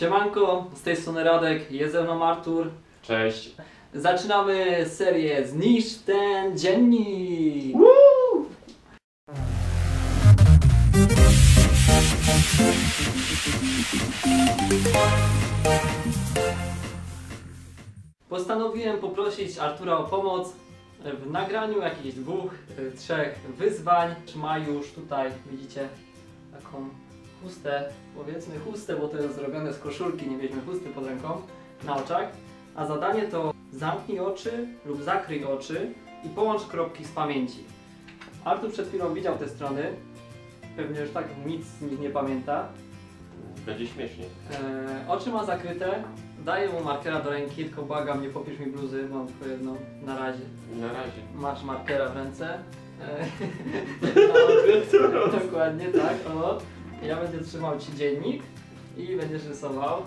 Siemanko, z tej strony Radek, jest ze mną Artur. Cześć. Zaczynamy serię Zniszcz ten dziennik! Postanowiłem poprosić Artura o pomoc w nagraniu jakichś dwóch, trzech wyzwań. Ma już tutaj, widzicie, taką chustę, powiedzmy chustę, bo to jest zrobione z koszulki, nie mieliśmy chusty pod ręką, na oczach. A zadanie to zamknij oczy lub zakryj oczy i połącz kropki z pamięci. Artur przed chwilą widział te strony, pewnie już tak nic z nich nie pamięta. Będzie śmiesznie. E, oczy ma zakryte, daję mu markera do ręki, tylko błagam, nie popisz mi bluzy, mam tylko jedną na razie. Na razie. Masz markera w ręce. E, no, dokładnie tak, o. Ja będę trzymał ci dziennik i będziesz rysował.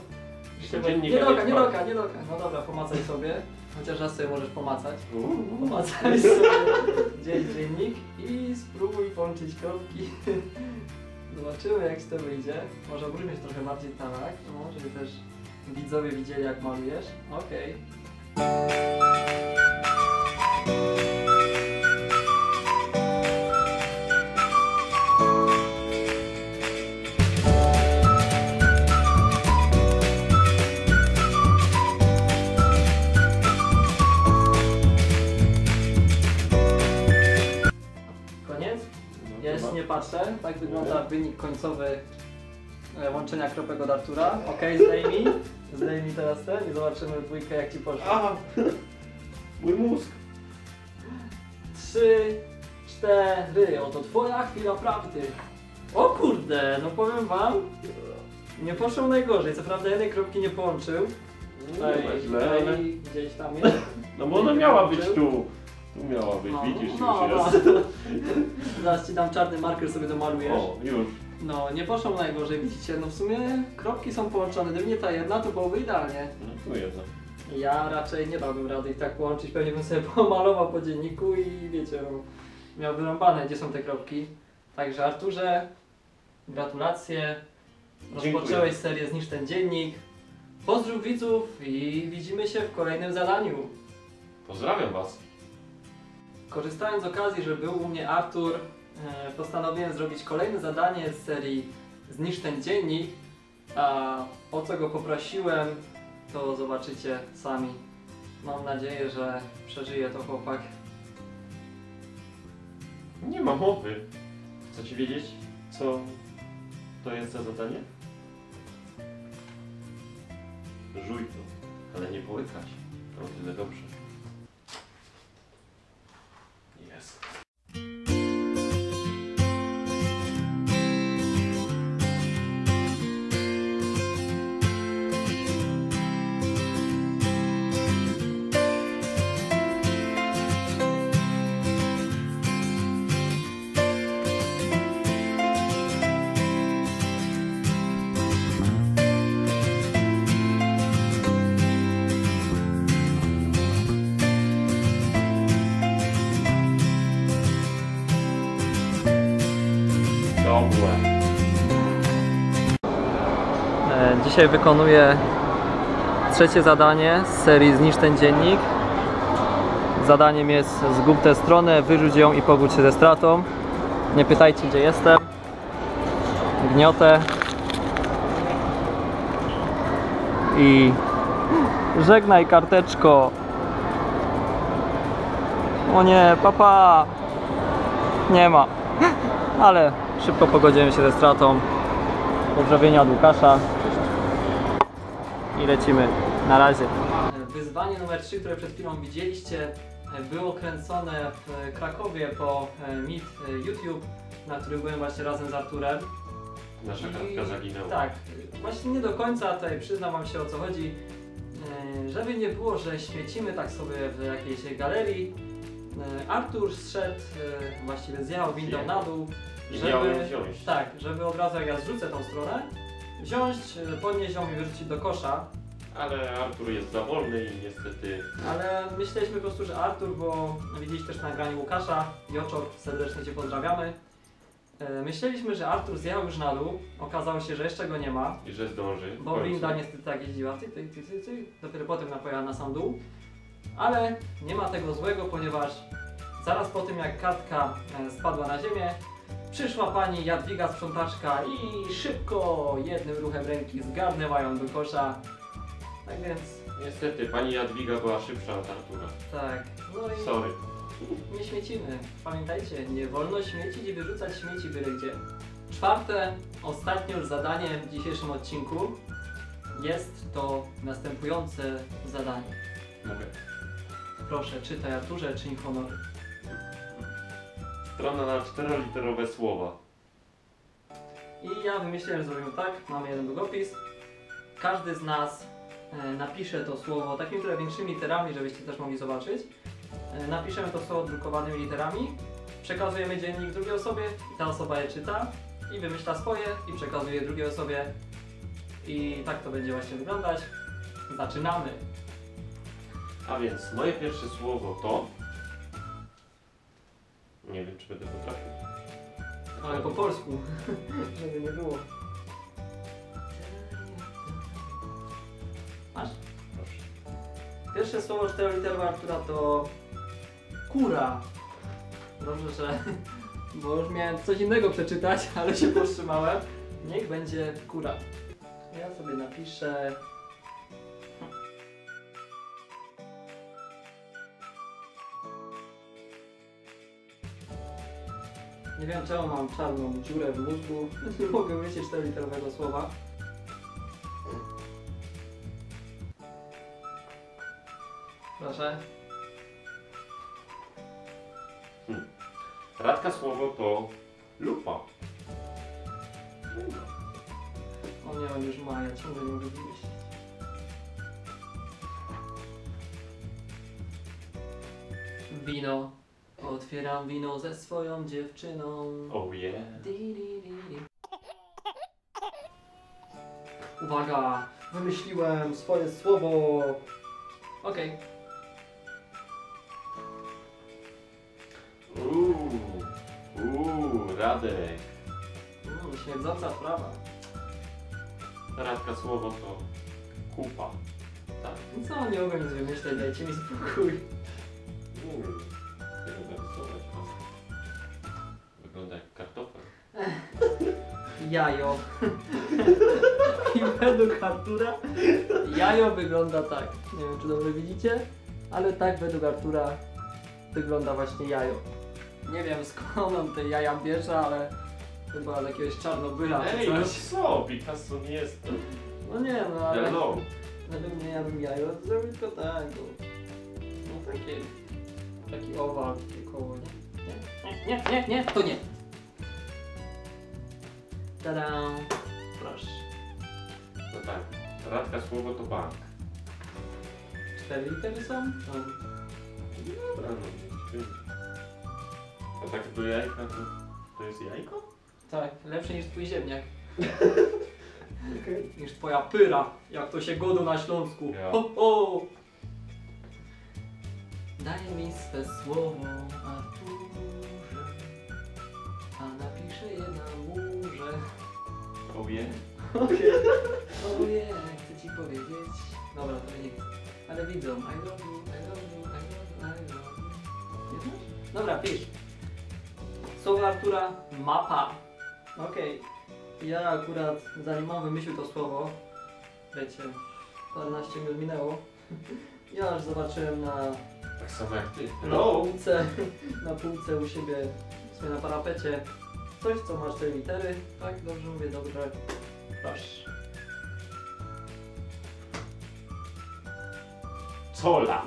Dziennika nie doka, nie doka, nie doka. No dobra, pomacaj sobie. Chociaż raz sobie możesz pomacać. Uuu. Pomacaj sobie dziennik i spróbuj połączyć kropki. Zobaczymy jak ci to wyjdzie. Może obróćmy się trochę bardziej tak, no, żeby też widzowie widzieli jak malujesz. Okej. Koniec? Nie patrzę. Tak wygląda wynik końcowy e, łączenia kropek od Artura. Okej, zdejmij. Zdejmij teraz ten i zobaczymy dwójkę jak ci poszło. A! Mój mózg. Trzy, cztery. Oto twoja chwila prawdy. O kurde, no powiem wam, nie poszło najgorzej. Co prawda jednej kropki nie połączył. No, nie ma źle, ale... Tutaj gdzieś tam jest. No bo ona miała być tu. Tu miała być, No, widzisz, no, już no. jest. Zaraz ci dam czarny marker sobie domalujesz. O, już. No, nie poszło najgorzej, widzicie, no w sumie kropki są połączone, gdyby nie ta jedna, to byłoby idealnie. No tu jedna. Ja raczej nie dałbym rady ich tak połączyć, pewnie bym sobie pomalował po dzienniku i wiecie, no, miał wyrąbane, gdzie są te kropki. Także Arturze, gratulacje. Dziękuję. Rozpocząłeś serię Zniszcz ten dziennik. Pozdrów widzów i widzimy się w kolejnym zadaniu. Pozdrawiam was. Korzystając z okazji, że był u mnie Artur, e, postanowiłem zrobić kolejne zadanie z serii Zniszcz ten dziennik. A o co go poprosiłem, to zobaczycie sami. Mam nadzieję, że przeżyje to chłopak. Nie ma mowy. Chcecie wiedzieć, co to jest za zadanie? Żuj to, ale nie połykać. O tyle dobrze. Dobra. E, Dzisiaj wykonuję trzecie zadanie z serii Zniszcz ten dziennik. Zadaniem jest zgub tę stronę, wyrzuć ją i pogódź się ze stratą. Nie pytajcie gdzie jestem. Gniotę. I żegnaj karteczko. O nie, papa. Nie ma. Ale szybko pogodzimy się ze stratą. Pozdrowienia od Łukasza. I lecimy. Na razie. Wyzwanie numer 3, które przed chwilą widzieliście, było kręcone w Krakowie po e, Meet e, YouTube, na którym byłem właśnie razem z Arturem. Nasza kartka zaginęła. Tak, właśnie nie do końca tutaj przyznam wam się o co chodzi. E, Żeby nie było, że śmiecimy tak sobie w jakiejś galerii, e, Artur zszedł, e, właściwie zjechał windą na dół, Miałem wziąć. tak, żeby od razu jak ja zrzucę tą stronę, wziąć, e, podnieść ją i wyrzucić do kosza. Ale Artur jest za wolny i niestety Ale myśleliśmy po prostu, że Artur, bo widzieliście też nagranie Łukasza, Joczor, serdecznie Cię pozdrawiamy. E, Myśleliśmy, że Artur zjechał już na dół. Okazało się, że jeszcze go nie ma. I że zdąży. Bo winda niestety tak jeździła, ty, ty, ty, ty, ty. dopiero potem napojechała na sam dół. Ale nie ma tego złego, ponieważ zaraz po tym jak kartka e, spadła na ziemię, przyszła pani Jadwiga sprzątaczka i szybko jednym ruchem ręki zgarnęła ją do kosza. Tak więc, Niestety, pani Jadwiga była szybsza od Artura. tak, no i Sorry. nie śmiecimy. Pamiętajcie, nie wolno śmiecić i wyrzucać śmieci byle gdzie. Czwarte, ostatnie już zadanie w dzisiejszym odcinku jest to następujące zadanie. Mogę. Proszę, czytaj Arturze, czyń honory. Strona na czteroliterowe słowa. I ja wymyśliłem, że zrobimy tak, mamy jeden długopis. Każdy z nas e, napisze to słowo takimi trochę większymi literami, żebyście też mogli zobaczyć. E, napiszemy to słowo drukowanymi literami, przekazujemy dziennik drugiej osobie i ta osoba je czyta i wymyśla swoje i przekazuje drugiej osobie. I tak to będzie właśnie wyglądać. Zaczynamy. A więc moje pierwsze słowo to... Nie wiem, czy będę potrafił. Ale po polsku, żeby nie było. Masz? Proszę. Pierwsze słowo czteroliterowe Artura to kura. Dobrze, że. Bo już miałem coś innego przeczytać, ale się powstrzymałem. Niech będzie kura. Ja sobie napiszę. Nie wiem czemu mam czarną dziurę w mózgu. Nie mogę myśleć czteroliterowego słowa. Proszę. Radka słowo to lupa. Nie ma. O nie, on już ma, ja ciągle nie mogę wymyślić. Wino. Otwieram wino ze swoją dziewczyną. Oh yeah. Di, di, di, di. Uwaga! Wymyśliłem swoje słowo! Okej. Uuu, uuu, Radek. Mm, śmierdząca sprawa. Radka słowo to kupa. Tak. No Co, nie mogę nic wymyśleć, dajcie mi spokój. Jajo. I według Artura jajo wygląda tak. Nie wiem, czy dobrze widzicie, ale tak według Artura wygląda właśnie jajo. Nie wiem skąd on te jaja bierze, ale chyba z jakiegoś czarnobyla czy Ej, no coś. co? Picasso nie jest. No nie, no ale Hello. według mnie ja bym jajo zrobił tylko tak. bo- No takie, taki owal, takie koło, nie? Nie, nie, nie, nie, to nie. Tada! Proszę. No tak. Radka słowo to bank. Cztery litery są? No. Dobra, no. A tak do jajka to, to jest jajko? Tak, lepszy niż twój ziemniak. Niż twoja pyra, jak to się godu na Śląsku. Ja. Ho, ho. Daj mi swe słowo, Arturze, a napiszę je na. Oh yeah. Okej. Oje, chcę ci powiedzieć. Dobra, to nie chcę. Ale widzą. I love you, I love you, I love you, I love you. Nie znasz? Dobra, pisz. Słowo Artura mapa. Okej. Ja akurat zanim on wymyślił to słowo, wiecie, paręnaście minut minęło. Ja już zobaczyłem na, Tak samo jak ty. na Hello. półce, na półce u siebie, w sumie na parapecie, coś co ma cztery litery. Tak, dobrze mówię, dobrze. Proszę. Cola.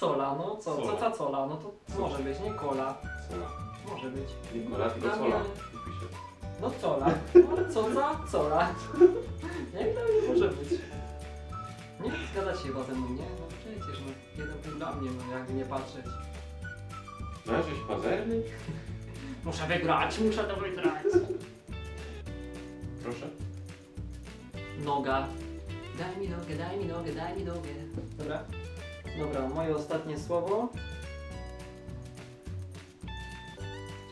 Cola, no co, co ta cola? No to może być, nie cola. Cola. Może być. Nie cola, tylko Dla cola. mnie-. No cola. No co za cola? Jak to nie może być? Nie zgadza się chyba ze mną, nie? No przecież, no jeden punkt dla mnie, no jakby nie patrzeć. No, jesteś pazerny? Muszę wygrać, muszę to wygrać. Proszę. Noga. Daj mi nogę, daj mi nogę, daj mi nogę. Dobra. Dobra, moje ostatnie słowo.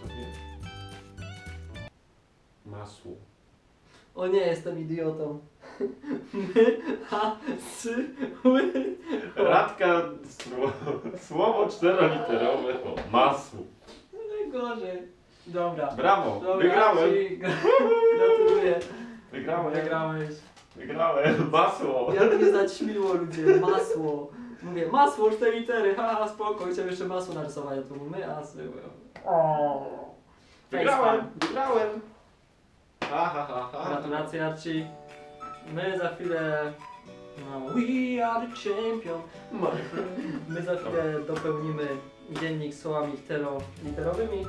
Co nie? O nie, jestem idiotą. My, ha, sy, ły. Radka, słowo, słowo czteroliterowe to masło. Najgorzej. Dobra. Brawo, Dobra, wygrałem, Ci gra- Gratuluję. wygrałem, Wygrałeś. wygrałem, masło. Jak mnie zaćmiło ludzie, masło. Mówię, masło, cztery litery, haha, spoko. Chciałem jeszcze masło narysować, a tu my, a O. Wygrałem, wygrałem. Ha, ha, ha, ha. Gratulacje Arci. My za chwilę... No, we are the champion. My za chwilę dopełnimy dziennik słowami czteroliterowymi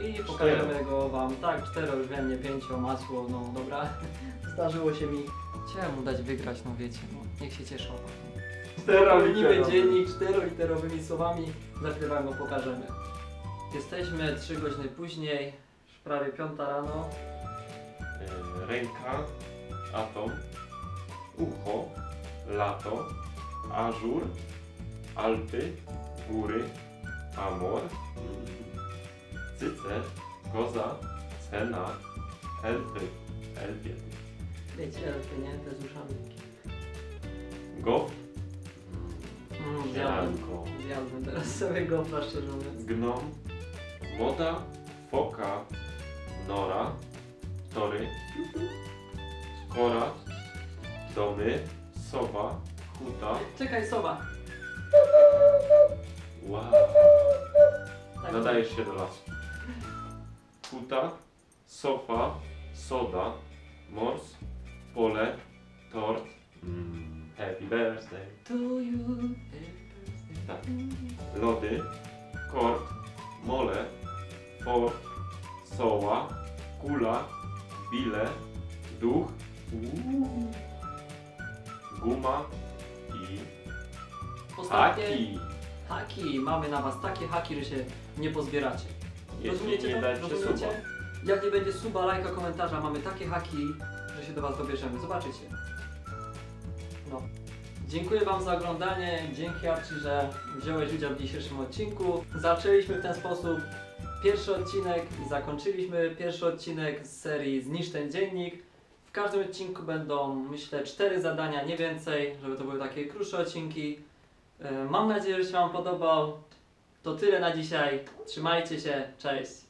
i pokażemy go wam. Tak, cztero, już wiem, nie pięcio, masło, no dobra. Zdarzyło się mi. Chciałem mu dać wygrać, no wiecie, no niech się cieszą. Dopełnimy dziennik czteroliterowymi słowami, za chwilę wam go pokażemy. Jesteśmy 3 godziny później, już prawie piąta rano. E, Ręka, atom, ucho, lato, ażur, Alpy, góry, amor, cyce, koza, cena, elfy, elfie, Wiecie, elfy, nie? Te z uszami. gof, Mm, zjadłem. zielanko, Zjadłem teraz sobie gofra szczerze mówiąc. gnom, moda, foka, nora, tory, skora, domy, sowa, huta, Czekaj, sowa. wow. Tak. Nadajesz się do lasu. Huta, sofa, soda, mors, pole, tort, mm, happy birthday, To you. Tak. lody, kord, mole, fort, soła, kula, bile, duch, uuu, guma i Ostatnie haki. haki. Mamy na was takie haki, że się nie pozbieracie. Jeśli Rozumiecie nie to? Rozumiecie? suba. Jak nie będzie suba, lajka, komentarza, mamy takie haki, że się do was dobierzemy. Zobaczycie. No. Dziękuję wam za oglądanie. Dzięki Arci, że wziąłeś udział w dzisiejszym odcinku. Zaczęliśmy w ten sposób pierwszy odcinek i zakończyliśmy pierwszy odcinek z serii Zniszcz ten dziennik. W każdym odcinku będą, myślę, cztery zadania, nie więcej, żeby to były takie krótsze odcinki. E, Mam nadzieję, że się Wam podobał. To tyle na dzisiaj. Trzymajcie się. Cześć.